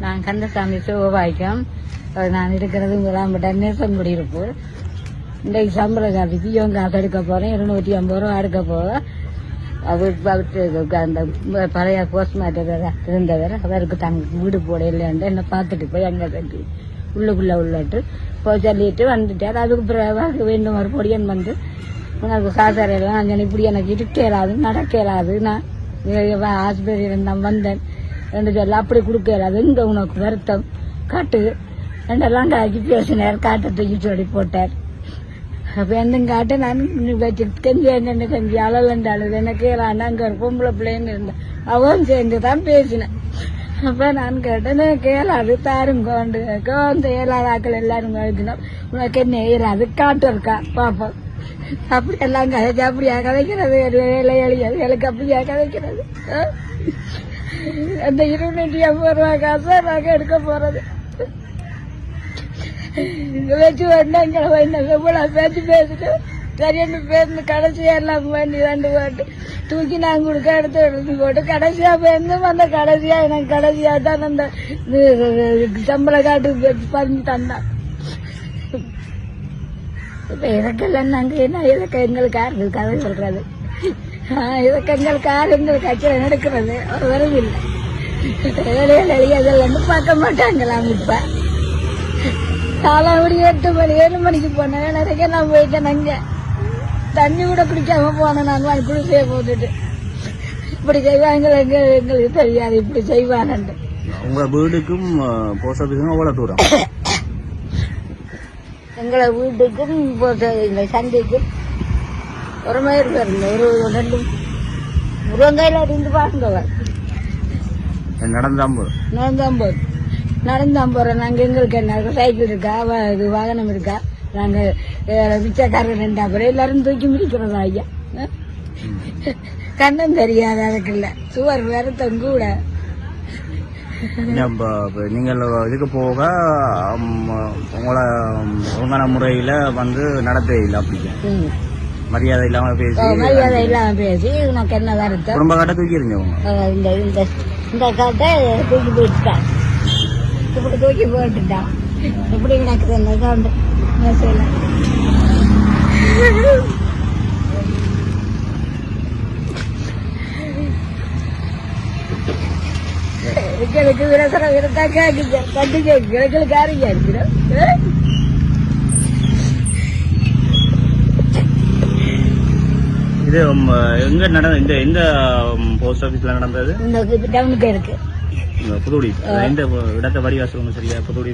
நான் கந்தசாமி சிவபாய்க்கம் நான் இருக்கிறது உங்களாம்பட்ட நேசங்குடி இருப்பு. இன்றைக்கு சம்பள காப்பிக்கு இவங்க காசு எடுக்க போறேன் இருநூற்றி ஐம்பது ரூபா எடுக்க போவேன் அவர் அந்த பழைய போஸ்ட் மாஸ்டர் இருந்தவர் அவருக்கு தங்க வீடு போட இல்லைன்ட்டு என்ன பார்த்துட்டு போய் அங்கே கட்டி உள்ளுக்குள்ள உள்ளட்டு போய் சொல்லிட்டு வந்துட்டார் அதுக்கு பிறகு வேண்டும் ஒரு பொடியன் வந்து உனக்கு காசாரெல்லாம் அங்கே இப்படி எனக்கு இருக்க இயலாது நான் ஆஸ்பத்திரியில் நான் வந்தேன். ரெண்டு சொல்ல அப்படி கொடுக்க இயலாது உனக்கு வருத்தம்? காட்டு. ரெண்டெல்லாம் காய்ச்சி பேசினார். காட்டை தூக்கி சொல்லி போட்டார். அப்ப எந்த காட்டு நான் வச்சு கஞ்சி என்ன கஞ்சி அழலண்டு அழுது எனக்கு அண்ணாங்க ஒரு பொம்பளை பிள்ளைன்னு இருந்தேன் அவன் சேர்ந்து தான் பேசினேன் அப்ப நான் கேட்டேன் கேளாது தாருங்க கொண்டு. வந்து ஏழாதாக்கள் எல்லாரும் கழிக்கணும். உனக்கு என்ன ஏறாது? காட்டு இருக்கா? பாப்போம். அப்படி எல்லாம் கதைச்சு அப்படியா கதைக்கிறது வேலை எளியது எனக்கு அப்படியா கதைக்கிறது அந்த இருபத்தி ஐம்பது ரூபா காசை நாங்க எடுக்க போறது. வச்சு வந்தாங்க இவ்வளவு பேச்சு பேசிட்டு சரியான பேருந்து கடைசியா எல்லாம் வேண்டி ரெண்டு போட்டு தூக்கி நான் கொடுக்க எடுத்து எடுத்து போட்டு கடைசியா பேருந்து அந்த கடைசியா எனக்கு கடைசியா தான் அந்த இது சம்பள காட்டு பண்ணி தந்தான். இப்ப இதற்கெல்லாம் நாங்க என்ன இறக்க எங்களுக்கு யாருக்கு கதை சொல்றது? இதுக்கு எங்களுக்கு யார் எங்களுக்கு கட்சியில் நடக்கிறது. ஒரு வரவில்லை வேலையில் எளியதெல்லாம் பார்க்க மாட்டாங்களாம் இப்ப. காலாவடி எட்டு மணி ஏழு மணிக்கு போனேன். நிறைய நான் போயிட்டேன் அங்க? தண்ணி கூட குடிக்காம போனேன் நான். வாங்கி குடிசைய போட்டுட்டு. இப்படி செய்வாங்க எங்க எங்களுக்கு தெரியாது. இப்படி செய்வானு உங்க வீடுக்கும் போஸ்ட் தூரம்? எங்களை வீட்டுக்கும் இந்த சந்தைக்கும் ஒரு ஒரு ரெண்டு முருங்கையில இருந்து பாருங்க நடந்தான் போதும் நடந்தான் போறோம் நடந்தான் போறோம் நாங்க எங்களுக்கு என்ன சைக்கிள் இருக்கா வா- இது வாகனம் இருக்கா நாங்க அஹ், பிச்சைக்காரர் ரெண்டா பேரும் எல்லாரும் தூக்கி முடிக்கிறதா ஐயா அஹ்? கண்ணம் தெரியாது அதுக்கு இல்ல சுவர் வேற தொங்கூட இப்ப- இப்ப நீங்கள் இதுக்கு போக ம், உங்களை ஒழுங்கான முறையில வந்து நடத்த இல்லை அப்படி ம். மரியாதை இல்லாம பேசி மரியாதை இல்லாம பேசி உனக்கு என்ன வருத்தம்? குடும்ப கட்ட தூக்கி அஹ், இந்த இந்த இந்த காட்டை தூக்கி போட்டுட்டான். இப்படி தூக்கி போட்டுட்டான். இப்படி மேசையில எங்களுக்கு விரசர விரத்தா கேக்குங்க கண்டு கேக்கு எங்களுக்கு யாரையா இருக்கிறோம் இது எங்க நடந்த இந்த எந்த போஸ்ட் ஆபீஸ்ல நடந்தது? இந்த டவுனுக்கு இருக்கு புதுடி எந்த இடத்த வடிவாசல் சரியா புதுடி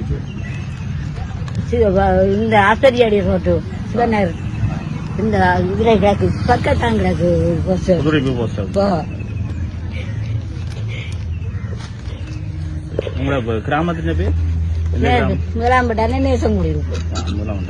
இந்த ஆசிரியடி ரோட்டு சிவனர். இந்த இதுல கிடக்கு பக்கத்தான் கிடக்கு பஸ் புதுடி போஸ்ட் உங்களோட கிராமத்தின் பேர்? முதலாம் பட்டானே இருக்கு. ஆ, முதலாம்.